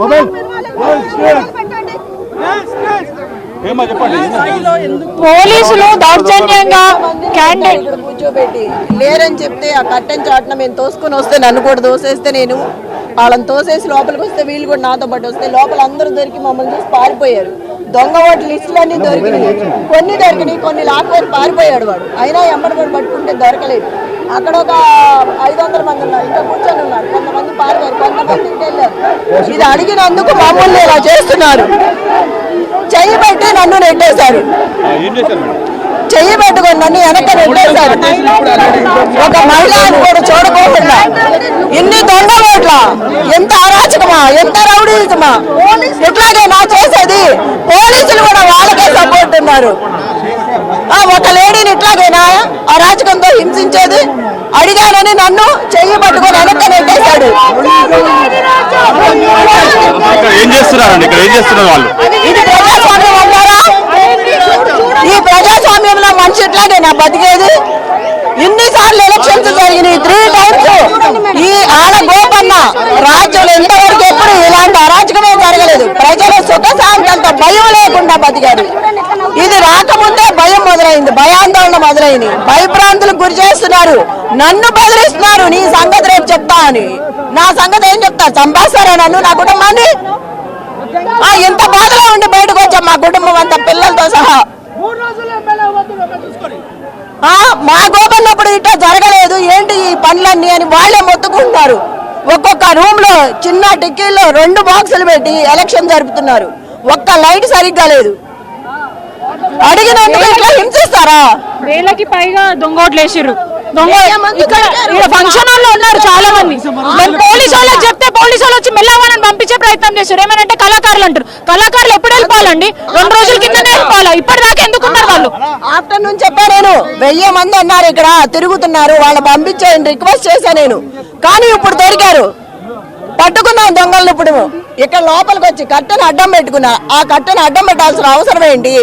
Mobile పోలీసులు దౌర్జన్యంగా candidate కూర్చోబెట్టి. లేరని చెప్తే ఆ కట్టెన్ చాటున మేము తోసుకొని వస్తే నన్ను కూడా తోసేస్తే నేను. వాళ్ళని తోసేసి లోపలికి వస్తే వీళ్ళు కూడా నాతో పాటు వస్తే లోపల అందరూ దొరికి మమ్మల్ని చూసి పారిపోయారు. దొంగ ఓట్ల లిస్టులన్నీ దొరికినాయి. కొన్ని దొరికినాయి కొన్ని లాక్కొని పారిపోయాడు వాడు. అయినా ఎమ్మడి కూడా పట్టుకుంటే దొరకలేదు. అక్కడ ఒక ఐదు వందల మంది ఉన్నారు. ఇంకా ఇది అడిగినందుకు మమ్మల్ని ఇలా చేస్తున్నారు. చెయ్యి పెట్టి నన్ను నెట్టేశారు. చెయ్యి పెట్టుకొని నన్ను వెనక నెట్టేశారు. ఒక మహిళ అని కూడా చూడకోకుండా ఇన్ని దొంగ ఓట్ల ఎంత అరాచకమా ఎంత రౌడీజమా. ఇట్లాగే నా చేసేది పోలీసులు కూడా వాళ్ళకే సపోర్ట్ ఉన్నారు. ఆ, ఒక లేడీని ఇట్లాగేనా అరాచకంతో హింసించేది అడిగానని నన్ను చెయ్యి పట్టుకొని వెనక నెట్టేశాడు. చేస్తున్నారండి ఇక్కడ ఏం చేస్తున్నారు వాళ్ళు? ఇది ప్రజాస్వామ్యం అంటారా? ఈ ప్రజాస్వామ్యంలో మనిషి ఇట్లాగే నా బతికేది? ఇన్నిసార్లు ఎలక్షన్స్ జరిగినాయి త్రీ టైమ్స్ ఈ ఆడ గోపన్న రాజ్యం ఇంతవరకు ఎప్పుడు ఇలాంటి అరాచకమే జరగలేదు. ప్రజలు సుఖశాంతంత భయం లేకుండా బతికారు. ఇది రాకముందే భయం మొదలైంది భయాందోళన మొదలైంది. భయభ్రాంతులకు గురి చేస్తున్నారు. నన్ను బెదిరిస్తున్నారు నీ సంగతి రేపు చెప్తా అని. నా సంగతి ఏం చెప్తా? చంపేస్తారా నన్ను? నా కుటుంబాన్ని? ఎంత బాధలో ఉండి బయటకు వచ్చాం మా కుటుంబం అంతా పిల్లలతో సహా. ఆ, మా గోపన్నప్పుడు ఇట్లా జరగలేదు. ఏంటి ఈ పనులన్నీ అని వాళ్ళే మొత్తుకుంటున్నారు. ఒక్కొక్క రూమ్లో చిన్న టిక్కీల్లో రెండు బాక్సులు పెట్టి ఎలక్షన్ జరుపుతున్నారు. ఒక్క లైట్ సరిగ్గా లేదు. అడిగినందుకు ఇట్లా హింసిస్తారా? వేలకి పైగా దొంగోట్లు వేసిర్రు దొంగ. ఇక్కడ ఫంక్షన్ హాల్లో ఉన్నారు చాలా మంది మేము పోలీసు వాళ్ళకి చెప్తే పోలీసు వాళ్ళు వచ్చి మెల్లవాళ్ళని ప్రయత్నం చేశారు. ఏమనంటే కళాకారులు అంటారు. కళాకారులు ఎప్పుడు వెళ్ళిపోవాలండి? రెండు రోజుల కిందనే వెళ్ళిపోవాలా. ఇప్పటిదాకా ఎందుకు ఉన్నారు వాళ్ళు? ఆఫ్టర్నూన్ చెప్పా నేను. వెయ్యి మంది అన్నారు ఇక్కడ తిరుగుతున్నారు. వాళ్ళు పంపించేయండి రిక్వెస్ట్ చేశా నేను. కానీ ఇప్పుడు దొరికారు. పట్టుకున్నాం దొంగలను ఇప్పుడు. ఇక్కడ లోపలికి వచ్చి కట్టెను అడ్డం పెట్టుకున్నా. ఆ కట్టెను అడ్డం పెట్టాల్సిన అవసరం ఏంటి?